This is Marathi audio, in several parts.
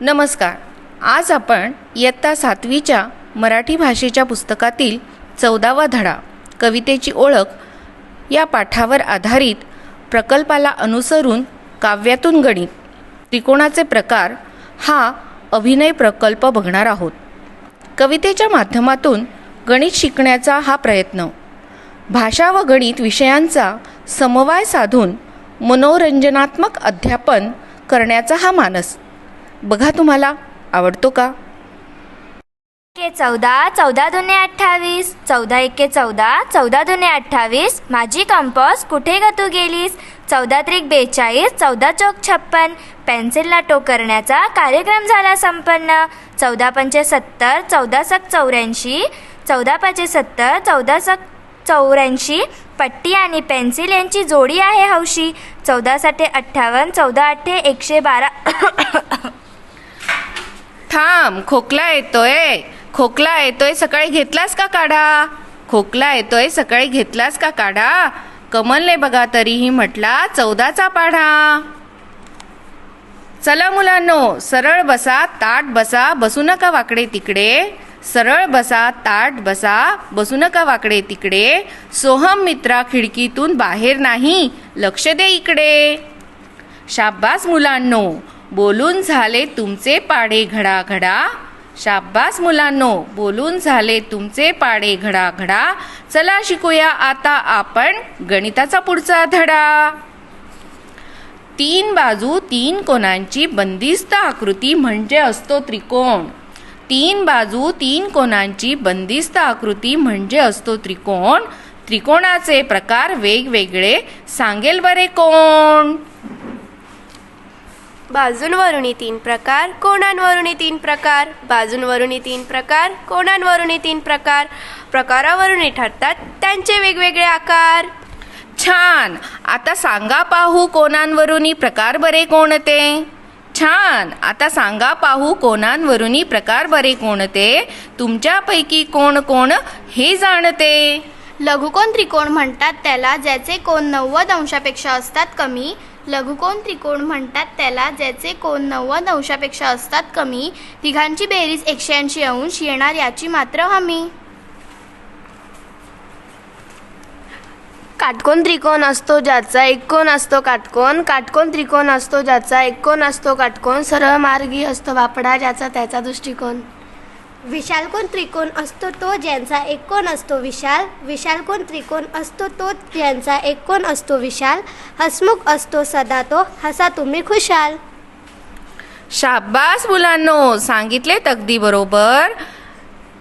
नमस्कार. आज आपण इयत्ता सातवीच्या मराठी भाषेच्या पुस्तकातील चौदावा धडा कवितेची ओळख या पाठावर आधारित प्रकल्पाला अनुसरून काव्यातून गणित त्रिकोणाचे प्रकार हा अभिनय प्रकल्प बघणार आहोत. कवितेच्या माध्यमातून गणित शिकण्याचा हा प्रयत्न भाषा व गणित विषयांचा समवाय साधून मनोरंजनात्मक अध्यापन करण्याचा हा मानस बघा तुम्हाला आवडतो का? एके चौदा चौदा दुने अठ्ठावीस. चौदा एके चौदा चौदा दुने अठ्ठावीस. माझी कंपॉस कुठे ग तू गेलीस? चौदा त्रिक बेचाळीस चौदा चौक छप्पन. पेन्सिलला टोक करण्याचा कार्यक्रम झाला संपन्न. चौदा पंचे सत्तर चौदा सक चौऱ्याऐंशी. चौदा पाचे सत्तर चौदा सक चौऱ्याऐंशी. पट्टी आणि पेन्सिल यांची जोडी आहे हौशी. चौदासाठी अठ्ठावन्न चौदा अठ्ठे एकशे बारा. थांब खोकला येतोय. खोकला येतोय सकाळी घेतलास का काढा? खोकला येतोय सकाळी घेतलास का काढा? कमलने बघा तरीही म्हटला चौदाचा पाढा. चला मुलांनो सरळ बसा ताट बसा बसू नका वाकडे तिकडे. सरळ बसा ताट बसा बसू नका वाकडे तिकडे. सोहम मित्रा खिडकीतून बाहेर नाही लक्ष दे इकडे. शाब्बास मुलांनो बोलून झाले तुमचे पाडे घडा घडा शाब्बास मुलांनो बोलून झाले तुमचे पाडे घडा घडा चला शिकूया आता आपण गणिताचा पुढचा धडा. तीन बाजू तीन कोणांची बंदिस्त आकृती म्हणजे असतो त्रिकोण. तीन बाजू तीन कोणांची बंदिस्त आकृती म्हणजे असतो त्रिकोण. त्रिकोणाचे प्रकार वेगवेगळे. सांगेल बरे कोण? बाजूंवरुनी तीन प्रकार कोणांवरुनी तीन प्रकार बाजूंवरुनी तीन प्रकार कोणांवरुनी तीन प्रकार. प्रकारावरुनी ठरतात त्यांचे वेगवेगळे आकार. छान. आता सांगा पाहू कोणांवरुनी प्रकार बरे कोणते छान. आता सांगा पाहू कोणांवरुनी प्रकार बरे कोणते तुमच्यापैकी कोण कोण हे जाणते? लघुकोन त्रिकोण म्हणतात त्याला ज्याचे कोण नव्वद अंशापेक्षा असतात कमी लघुकोन त्रिकोण म्हणतात त्याला ज्याचे कोण नव्वद अंशापेक्षा असतात कमी तिघांची बेरीज एकशे ऐंशी अंश येणार याची मात्र हमी. काटकोन त्रिकोण असतो ज्याचा एक कोण असतो काटकोन काटकोन त्रिकोण असतो ज्याचा एक कोण असतो काटकोन सरळ मार्गी असतो वापडा ज्याचा त्याचा दृष्टिकोन. विशालकोन त्रिकोण असतो तो ज्यांचा एक कोण असतो विशाल? विशालकोन त्रिकोण असतो तो ज्यांचा एक कोण असतो विशाल? हसमुख असतो सदा तो हसा तुम्ही खुशाल. शाब्बास मुलांनो सांगितले तगदी बरोबर.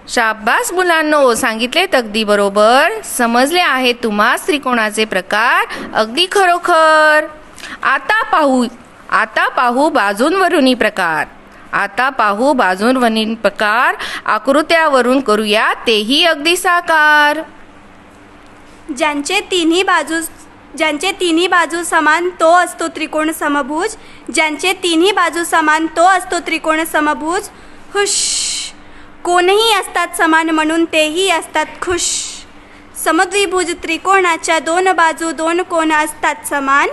शाब्बास मुलांनो सांगितले तगदी बरोबर. समजले आहे तुम्हास त्रिकोणाचे प्रकार अगदी खरोखर. आता पाहू आता पाहू बाजूंवरुनी प्रकार. आता पाहू बाजूंवरील प्रकार. आकृत्यावरून करूया तेही अगदी साकार. ज्यांचे तिन्ही बाजू ज्यांचे तिन्ही बाजू समान तो असतो त्रिकोण समभुज. ज्यांचे तिन्ही बाजू समान तो असतो त्रिकोण समभुज. हुश. कोणही असतात समान म्हणून तेही असतात खुश. समद्विभुज त्रिकोणाच्या दोन बाजू दोन कोण असतात समान?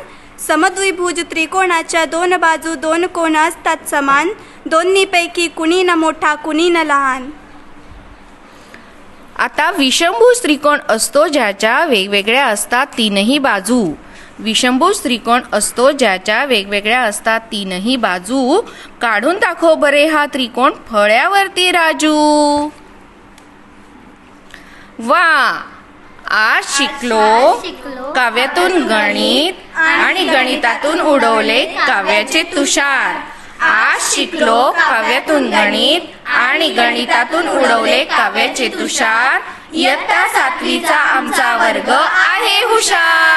समद्विभुज त्रिकोणाच्या दोन बाजू दोन कोण असतात समान? दोन्हीपैकी कुणी न मोठा कुणी न लहान? आता विषमभुज त्रिकोण असतो ज्याच्या वेगवेगळ्या असतात तीनही बाजू. विषमभुज त्रिकोण असतो ज्याच्या वेगवेगळ्या असतात तीनही बाजू. काढून दाखव बरे हा त्रिकोण फळ्यावरती राजू. वा! आज शिकलो काव्यातून गणित. आणि गणितातून उडवले काव्याचे तुषार. आज शिकलो काव्यातून गणित आणि गणितातून उडवले काव्याचे तुषार. इयत्ता सातवीचा आमचा वर्ग आहे हुशार.